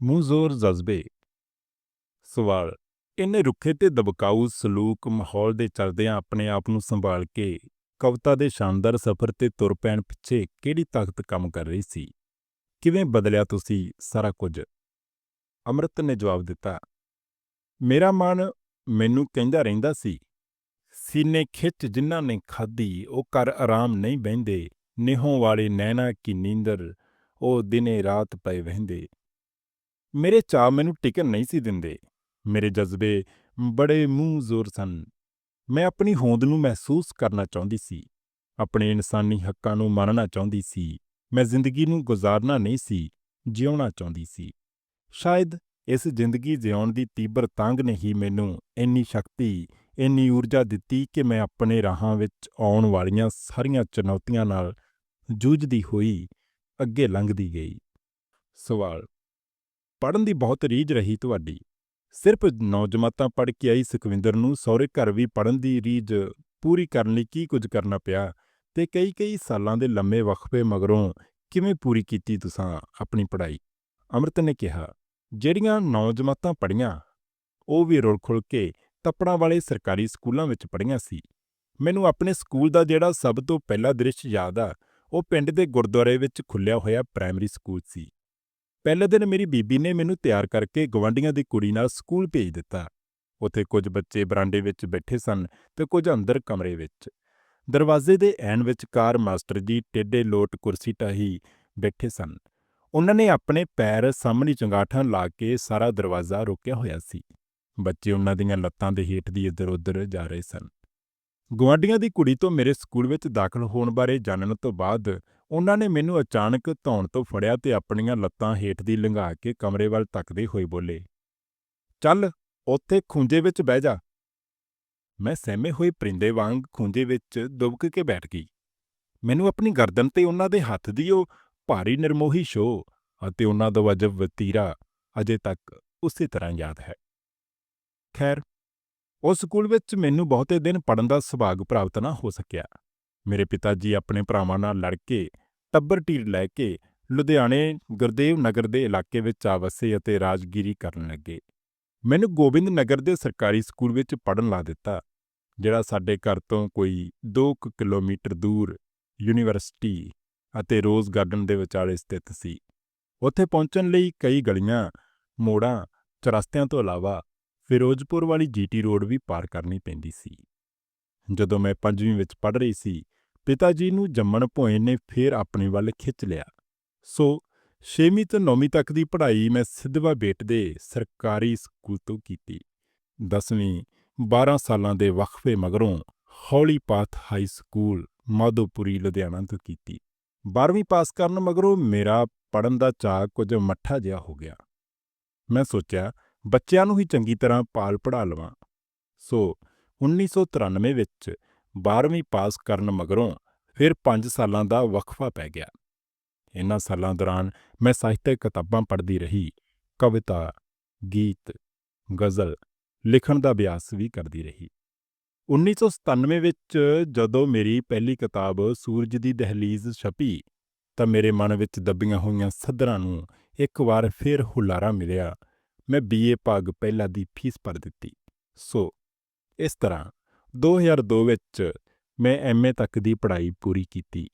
ਮੂੰਹ-ਜ਼ੋਰ ਜਜ਼ਬੇ। ਸਵਾਲ ਇੰਨੇ ਰੁੱਖੇ ਤੇ ਦਬਕਾਊ ਸਲੂਕ ਮਾਹੌਲ ਦੇ ਚਲਦਿਆਂ ਆਪਣੇ ਆਪ ਨੂੰ ਸੰਭਾਲ ਕੇ ਕਵਿਤਾ ਦੇ ਸ਼ਾਨਦਾਰ ਸਫ਼ਰ ਤੇ ਤੁਰ ਪੈਣ ਪਿੱਛੇ ਕਿਹੜੀ ਤਾਕਤ ਕੰਮ ਕਰ ਰਹੀ ਸੀ? ਕਿਵੇਂ ਬਦਲਿਆ ਤੁਸੀਂ ਸਾਰਾ ਕੁਝ? ਅੰਮ੍ਰਿਤ ਨੇ ਜਵਾਬ ਦਿੱਤਾ, ਮੇਰਾ ਮਨ ਮੈਨੂੰ ਕਹਿੰਦਾ ਰਹਿੰਦਾ ਸੀ, ਸੀਨੇ ਖਿੱਚ ਜਿਨ੍ਹਾਂ ਨੇ ਖਾਧੀ, ਉਹ ਕਰ ਆਰਾਮ ਨਹੀਂ ਬਹਿੰਦੇ, ਨਿਹੋਂ ਵਾਲੇ ਨੈਣਾ ਕੀ ਨੀਂਦਰ, ਉਹ ਦਿਨੇ ਰਾਤ ਪਏ ਵਹਿੰਦੇ। ਮੇਰੇ ਚਾਅ ਮੈਨੂੰ ਟਿਕਣ ਨਹੀਂ ਸੀ ਦਿੰਦੇ। ਮੇਰੇ ਜਜ਼ਬੇ ਬੜੇ ਮੂੰਹ ਜ਼ੋਰ ਸਨ। ਮੈਂ ਆਪਣੀ ਹੋਂਦ ਨੂੰ ਮਹਿਸੂਸ ਕਰਨਾ ਚਾਹੁੰਦੀ ਸੀ। ਆਪਣੇ ਇਨਸਾਨੀ ਹੱਕਾਂ ਨੂੰ ਮੰਨਣਾ ਚਾਹੁੰਦੀ ਸੀ। ਮੈਂ ਜ਼ਿੰਦਗੀ ਨੂੰ ਗੁਜ਼ਾਰਨਾ ਨਹੀਂ ਸੀ, ਜਿਉਣਾ ਚਾਹੁੰਦੀ ਸੀ। ਸ਼ਾਇਦ ਇਸ ਜ਼ਿੰਦਗੀ ਜਿਉਣ ਦੀ ਤੀਬਰ ਤਾਂਗ ਨੇ ਹੀ ਮੈਨੂੰ ਇੰਨੀ ਸ਼ਕਤੀ, ਇੰਨੀ ਊਰਜਾ ਦਿੱਤੀ ਕਿ ਮੈਂ ਆਪਣੇ ਰਾਹਾਂ ਵਿੱਚ ਆਉਣ ਵਾਲੀਆਂ ਸਾਰੀਆਂ ਚੁਣੌਤੀਆਂ ਨਾਲ ਜੂਝਦੀ ਹੋਈ ਅੱਗੇ ਲੰਘਦੀ ਗਈ। ਸਵਾਲ ਪੜਨ ਦੀ ਬਹੁਤ ਰੀਝ ਰਹੀ ਤੁਹਾਡੀ। ਸਿਰਫ ਨੌਜਮਾਤਾਂ ਪੜ ਕੇ ਆਈ ਸੁਖਵਿੰਦਰ ਨੂੰ ਸਹੁਰੇ ਘਰ ਵੀ ਪੜਨ ਦੀ ਰੀਝ ਪੂਰੀ ਕਰਨ ਲਈ ਕੀ ਕੁਝ ਕਰਨਾ ਪਿਆ ਤੇ ਕਈ ਕਈ ਸਾਲਾਂ ਦੇ ਲੰਮੇ ਵਕਫੇ ਮਗਰੋਂ ਕਿਵੇਂ ਪੂਰੀ ਕੀਤੀ ਤੁਸੀਂ ਆਪਣੀ ਪੜ੍ਹਾਈ? ਅੰਮ੍ਰਿਤ ਨੇ ਕਿਹਾ, ਜਿਹੜੀਆਂ ਨੌਜਮਾਤਾਂ ਪੜੀਆਂ ਉਹ ਵੀ ਰੁਲ ਖੁਲ ਕੇ ਤੱਪੜਾਂ ਵਾਲੇ ਸਰਕਾਰੀ ਸਕੂਲਾਂ ਵਿੱਚ ਪੜੀਆਂ ਸੀ। ਮੈਨੂੰ ਆਪਣੇ ਸਕੂਲ ਦਾ ਜਿਹੜਾ ਸਭ ਤੋਂ ਪਹਿਲਾ ਦ੍ਰਿਸ਼ ਯਾਦ ਆ, ਉਹ ਪਿੰਡ ਦੇ ਗੁਰਦੁਆਰੇ ਵਿੱਚ ਖੁੱਲਿਆ ਹੋਇਆ ਪ੍ਰਾਇਮਰੀ ਸਕੂਲ ਸੀ। ਪਹਿਲੇ ਦਿਨ ਮੇਰੀ ਬੀਬੀ ਨੇ ਮੈਨੂੰ ਤਿਆਰ ਕਰਕੇ ਗਵਾਂਡੀਆਂ ਦੀ ਕੁੜੀ ਨਾਲ ਸਕੂਲ ਭੇਜ ਦਿੱਤਾ। ਉੱਥੇ ਕੁਝ ਬੱਚੇ ਬਰਾਂਡੇ ਵਿੱਚ ਬੈਠੇ ਸਨ ਤੇ ਕੁਝ ਅੰਦਰ ਕਮਰੇ ਵਿੱਚ। ਦਰਵਾਜ਼ੇ ਦੇ ਐਨ ਵਿਚਕਾਰ ਮਾਸਟਰ ਜੀ ਟੇਡੇ ਲੋਟ ਕੁਰਸੀ ਟਾਹੀ ਬੈਠੇ ਸਨ। ਉਹਨਾਂ ਨੇ ਆਪਣੇ ਪੈਰ ਸਾਹਮਣੇ ਚੰਗਾਠਾਂ ਲਾ ਕੇ ਸਾਰਾ ਦਰਵਾਜ਼ਾ ਰੋਕਿਆ ਹੋਇਆ ਸੀ। ਬੱਚੇ ਉਹਨਾਂ ਦੀਆਂ ਲੱਤਾਂ ਦੇ ਹੇਠ ਦੀ ਇੱਧਰ-ਉੱਧਰ ਜਾ ਰਹੇ ਸਨ। ਗੁਆਂਢੀਆਂ ਦੀ ਕੁੜੀ ਤੋਂ ਮੇਰੇ ਸਕੂਲ ਵਿੱਚ ਦਾਖਲ ਹੋਣ ਬਾਰੇ ਜਾਣਨ ਤੋਂ ਬਾਅਦ ਉਹਨਾਂ ਨੇ ਮੈਨੂੰ ਅਚਾਨਕ ਧੌਣ ਤੋਂ ਫੜਿਆ ਤੇ ਆਪਣੀਆਂ ਲੱਤਾਂ ਹੇਠ ਦੀ ਲੰਘਾ ਕੇ ਕਮਰੇ ਵੱਲ ਤੱਕਦੇ ਹੋਏ ਬੋਲੇ, ਚੱਲ, ਉੱਥੇ ਖੁੰਝੇ ਵਿੱਚ ਬਹਿ ਜਾ। ਮੈਂ ਸਹਿਮੇ ਹੋਏ ਪਰਿੰਦੇ ਵਾਂਗ ਖੁੰਝੇ ਵਿੱਚ ਦੁਬਕ ਕੇ ਬੈਠ ਗਈ। ਮੈਨੂੰ ਆਪਣੀ ਗਰਦਨ ਤੇ ਉਹਨਾਂ ਦੇ ਹੱਥ ਦੀ ਉਹ ਭਾਰੀ ਨਿਰਮੋਹੀ ਸ਼ੋ ਅਤੇ ਉਹਨਾਂ ਦਾ ਵਜਬ ਵਤੀਰਾ ਅਜੇ ਤੱਕ ਉਸੇ ਤਰ੍ਹਾਂ ਯਾਦ ਹੈ। ਖੈਰ, ਉਸ ਸਕੂਲ ਵਿੱਚ ਮੈਨੂੰ ਬਹੁਤੇ ਦਿਨ ਪੜਨ ਦਾ ਸੁਭਾਗ ਪ੍ਰਾਪਤ ਨਾ ਹੋ ਸਕਿਆ। ਮੇਰੇ ਪਿਤਾ ਜੀ ਆਪਣੇ ਭਰਾਵਾਂ ਨਾਲ ਲੜ ਕੇ, ਟੱਬਰ ਢੀਲ ਲੈ ਕੇ ਲੁਧਿਆਣੇ ਗੁਰਦੇਵ ਨਗਰ ਦੇ ਇਲਾਕੇ ਵਿੱਚ ਆ ਵਸੇ ਅਤੇ ਰਾਜਗੀਰੀ ਕਰਨ ਲੱਗੇ। ਮੈਨੂੰ ਗੋਬਿੰਦ ਨਗਰ ਦੇ ਸਰਕਾਰੀ ਸਕੂਲ ਵਿੱਚ ਪੜਨ ਲਾ ਦਿੱਤਾ, ਜਿਹੜਾ ਸਾਡੇ ਘਰ ਤੋਂ ਕੋਈ 2 ਕਿਲੋਮੀਟਰ ਦੂਰ ਯੂਨੀਵਰਸਿਟੀ ਅਤੇ ਰੋਜ਼ ਗਾਰਡਨ ਦੇ ਵਿਚਾਲੇ ਸਥਿਤ ਸੀ। ਉੱਥੇ ਪਹੁੰਚਣ ਲਈ ਕਈ ਗਲੀਆਂ, ਮੋੜਾਂ, ਚਰਸਤਿਆਂ ਤੋਂ ਇਲਾਵਾ ਫਿਰੋਜ਼ਪੁਰ ਵਾਲੀ ਜੀਟੀ ਰੋਡ ਵੀ ਪਾਰ ਕਰਨੀ ਪੈਂਦੀ ਸੀ। ਜਦੋਂ ਮੈਂ ਪੰਜਵੀਂ ਵਿੱਚ ਪੜ ਰਹੀ ਸੀ ਪਿਤਾ ਜੀ ਨੂੰ ਜੰਮਣ ਭੋਏ ਨੇ ਫੇਰ ਆਪਣੇ ਵੱਲ ਖਿੱਚ ਲਿਆ। ਸੋ 6ਵੀਂ ਤੋਂ 9ਵੀਂ ਤੱਕ ਦੀ ਪੜ੍ਹਾਈ ਮੈਂ ਸਿੱਧਵਾ ਬੇਟ ਦੇ ਸਰਕਾਰੀ ਸਕੂਲ ਤੋਂ ਕੀਤੀ। 10ਵੀਂ 12 ਸਾਲਾਂ ਦੇ ਵਕਫੇ ਮਗਰੋਂ Holy Path High School Madhopuri, Ludhiana ਤੋਂ ਕੀਤੀ। 12ਵੀਂ ਪਾਸ ਕਰਨ ਮਗਰੋਂ ਮੇਰਾ ਪੜਨ ਦਾ ਚਾਅ ਕੁਝ ਮੱਠਾ ਜਿਹਾ ਹੋ ਗਿਆ। ਮੈਂ ਸੋਚਿਆ, ਬੱਚਿਆਂ ਨੂੰ ਹੀ ਚੰਗੀ ਤਰ੍ਹਾਂ ਪਾਲ ਪੜ੍ਹਾ ਲਵਾਂ। ਸੋ 1993 ਵਿੱਚ 12ਵੀਂ ਪਾਸ ਕਰਨ ਮਗਰੋਂ ਫਿਰ 5 ਸਾਲਾਂ ਦਾ ਵਕਫਾ ਪੈ ਗਿਆ। ਇਨ੍ਹਾਂ ਸਾਲਾਂ ਦੌਰਾਨ ਮੈਂ ਸਾਹਿਤਕ ਕਿਤਾਬਾਂ ਪੜ੍ਹਦੀ ਰਹੀ, ਕਵਿਤਾ, ਗੀਤ, ਗਜ਼ਲ, ਲਿਖਣ ਦਾ ਅਭਿਆਸ ਵੀ ਕਰਦੀ ਰਹੀ। 1997 ਵਿੱਚ ਜਦੋਂ ਮੇਰੀ ਪਹਿਲੀ ਕਿਤਾਬ ਸੂਰਜ ਦੀ ਦਹਲੀਜ਼ ਛਪੀ, ਤਾਂ ਮੇਰੇ ਮਨ ਵਿੱਚ ਦੱਬੀਆਂ ਹੋਈਆਂ ਸੱਧਰਾਂ ਨੂੰ ਇੱਕ ਵਾਰ ਫਿਰ ਹੁਲਾਰਾ ਮਿਲਿਆ। ਮੈਂ ਬੀਏ ਭਾਗ ਪਹਿਲਾ ਦੀ ਫੀਸ ਭਰ ਦਿੱਤੀ। ਸੋ, ਇਸ ਤਰ੍ਹਾਂ 2002 ਵਿੱਚ ਮੈਂ ਐਮਏ ਤੱਕ ਦੀ ਪੜ੍ਹਾਈ ਪੂਰੀ ਕੀਤੀ।